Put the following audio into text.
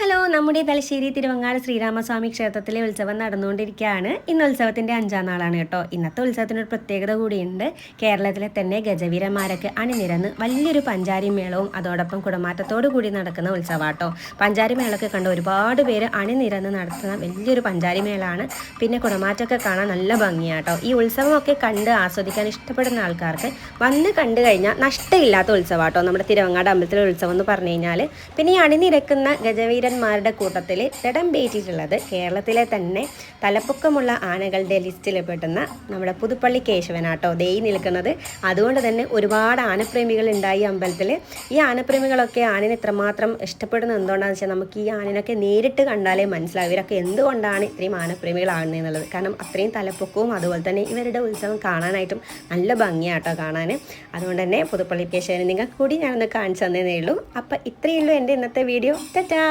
Hello നമ്മുടെ തലശ്ശേരി തിരുവങ്ങാട് ശ്രീരാമസ്വാമി ക്ഷേത്രത്തിലെ ഉത്സവം നടന്നുകൊണ്ടിരിക്കുകയാണ്. ഇന്ന് ഉത്സവത്തിന്റെ അഞ്ചാം നാളാണ് കേട്ടോ. ഇന്നത്തെ ഉത്സവത്തിന് ഒരു പ്രത്യേകത കൂടിയുണ്ട്. കേരളത്തിലെ തന്നെ ഗജവീരന്മാരൊക്കെ അണിനിരന്ന് വലിയൊരു പഞ്ചാരി മേളവും അതോടൊപ്പം കുടമാറ്റത്തോടു കൂടി നടക്കുന്ന ഉത്സവാട്ടോ. പഞ്ചാരി മേളൊക്കെ കണ്ട് ഒരുപാട് പേര് അണിനിരന്ന് നടത്തുന്ന വലിയൊരു പഞ്ചാരി മേളാണ്. പിന്നെ കുടമാറ്റമൊക്കെ കാണാൻ നല്ല ഭംഗിയാട്ടോ. ഈ ഉത്സവമൊക്കെ കണ്ട് ആസ്വദിക്കാൻ ഇഷ്ടപ്പെടുന്ന ആൾക്കാർക്ക് വന്ന് കണ്ടു കഴിഞ്ഞാൽ നഷ്ടമില്ലാത്ത ഉത്സവാട്ടോ. നമ്മുടെ തിരുവങ്ങാട് അമ്പലത്തിലെ ഉത്സവം എന്ന് പറഞ്ഞു കഴിഞ്ഞാൽ പിന്നെ ഈ അണിനിരക്കുന്ന ഗജവീരന്മാരുടെ കൂട്ടത്തിൽ ഇടം പേറ്റിയിട്ടുള്ളത് കേരളത്തിലെ തന്നെ തലപ്പൊക്കമുള്ള ആനകളുടെ ലിസ്റ്റിൽ പെട്ടുന്ന നമ്മുടെ പുതുപ്പള്ളി കേശവനാട്ടോ. ദേ ഈ നിൽക്കുന്നത്. അതുകൊണ്ട് തന്നെ ഒരുപാട് ആനപ്രേമികൾ ഉണ്ടായി അമ്പലത്തിൽ ഈ ആനപ്രേമികളൊക്കെ ആനനെ എത്രമാത്രം ഇഷ്ടപ്പെടുന്ന എന്തുകൊണ്ടാണെന്ന് വെച്ചാൽ നമുക്ക് ഈ ആനനൊക്കെ നേരിട്ട് കണ്ടാലേ മനസ്സിലാവും. ഇവരൊക്കെ എന്തുകൊണ്ടാണ് ഇത്രയും ആനപ്രേമികളാകുന്നത് എന്നുള്ളത്. കാരണം അത്രയും തലപ്പൊക്കവും അതുപോലെ തന്നെ ഇവരുടെ ഉത്സവം കാണാനായിട്ടും നല്ല ഭംഗിയാട്ടോ കാണാൻ അതുകൊണ്ട് തന്നെ പുതുപ്പള്ളി കേശവനെ നിങ്ങൾക്ക് കൂടി ഞാനൊന്ന് കാണിച്ചു തന്നേ ഉള്ളൂ. അപ്പം ഇത്രയേ ഉള്ളൂ എന്റെ ഇന്നത്തെ വീഡിയോ. ടാറ്റാ!